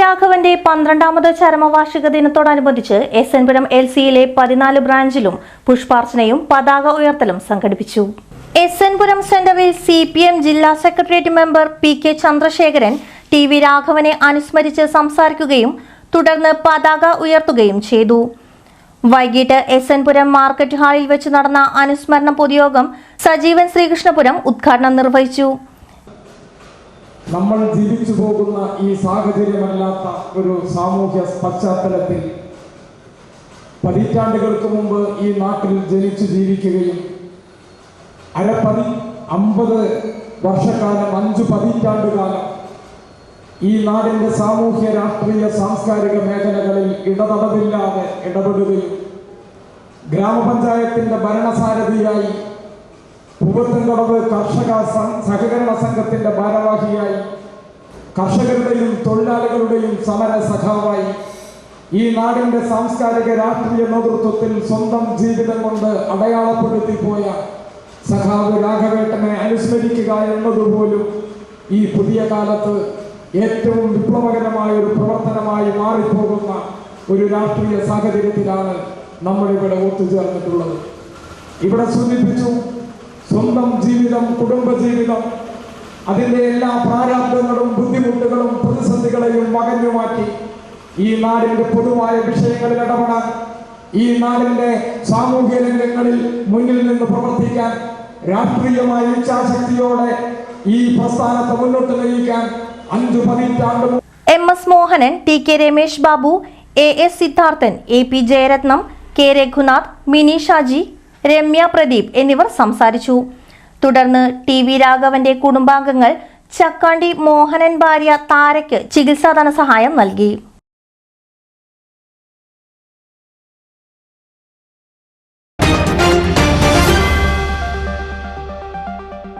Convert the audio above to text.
രാഘവന്റെ പന്ത്രണ്ടാമത് ചരമവാർഷിക ദിനത്തോടനുബന്ധിച്ച് S എൻപുരം L സിയിലെ പതിനാല് ബ്രാഞ്ചിലും പുഷ്പാർച്ചനയും പതാക ഉയർത്തലും സംഘടിപ്പിച്ചു. എസ് എൻപുരം സെന്ററിൽ സി പി എം ജില്ലാ secretariat member P K Chandrasekharan T V രാഘവനെ അനുസ്മരിച്ച് സംസാരിക്കുകയും തുടർന്ന് പതാക ഉയർത്തുകയും ചെയ്തു. വൈകിട്ട് എസ് എൻപുരം മാർക്കറ്റ് ഹാളിൽ വെച്ച് നടന്ന അനുസ്മരണ പൊതുയോഗം സജീവൻ ശ്രീകൃഷ്ണപുരം ഉദ്ഘാടനം നിർവഹിച്ചു. നമ്മൾ ജീവിച്ചു പോകുന്ന ഈ സാഹചര്യമല്ലാത്ത ഒരു സാമൂഹ്യ പശ്ചാത്തലത്തിൽ പതിറ്റാണ്ടുകൾക്ക് മുമ്പ് ഈ നാട്ടിൽ ജനിച്ചു ജീവിക്കുകയും അരപ്പതി അമ്പത് വർഷക്കാലം അഞ്ചു പതിറ്റാണ്ടുകാലം ഈ നാടിന്റെ സാമൂഹ്യ രാഷ്ട്രീയ സാംസ്കാരിക മേഖലകളിൽ ഇടതടവില്ലാതെ ഇടപെടുകയും ഗ്രാമപഞ്ചായത്തിന്റെ ഭരണസാരഥിയായി പൂവത്തുംകടവ് കർഷക സഹകരണ സംഘത്തിന്റെ ഭാരവാഹിയായി കർഷകരുടെയും തൊഴിലാളികളുടെയും സമര സഖാവായി ഈ നാടിന്റെ സാംസ്കാരിക രാഷ്ട്രീയ നേതൃത്വത്തിൽ സ്വന്തം ജീവിതം കൊണ്ട് അടയാളപ്പെടുത്തി പോയ സഖാവ് രാഘവേട്ടനെ അനുസ്മരിക്കുക എന്നതുപോലും ഈ പുതിയ കാലത്ത് ഏറ്റവും വിപ്ലവകരമായ ഒരു പ്രവർത്തനമായി മാറിപ്പോകുന്ന ഒരു രാഷ്ട്രീയ സാഹചര്യത്തിലാണ് നമ്മളിവിടെ ഒത്തുചേർന്നിട്ടുള്ളത്. ഇവിടെ സൂചിപ്പിച്ചു സ്വന്തം ജീവിതം കുടുംബജീവിതം അതിന്റെ എല്ലാ പ്രാരാബ്ദങ്ങളും ബുദ്ധിമുട്ടുകളും പ്രതിസന്ധികളെയും മകഞ്ഞു മാറ്റി. ഈ നാടിന്റെ പൊതുവായ വിഷയങ്ങളിൽ ഇടപെടാൻ ഈ നാടിന്റെ സാമൂഹ്യ രംഗങ്ങളിൽ മുന്നിൽ നിന്ന് പ്രവർത്തിക്കാൻ രാഷ്ട്രീയമായ ഇച്ഛാശക്തിയോടെ ഈ പ്രസ്ഥാനത്തെ മുന്നോട്ട് നയിക്കാൻ അഞ്ചു പതിറ്റാണ്ട് M S Mohanan T K Ramesh Babu A S Siddharthan A P Jayaratnam K Raghunath Mini Shaji Ramya Pradeep എന്നിവർ സംസാരിച്ചു. തുടർന്ന് ടി വി രാഘവന്റെ കുടുംബാംഗങ്ങൾ ചക്കാണ്ടി മോഹനൻ ഭാര്യ താരയ്ക്ക് ചികിത്സാ ധനസഹായം നൽകി.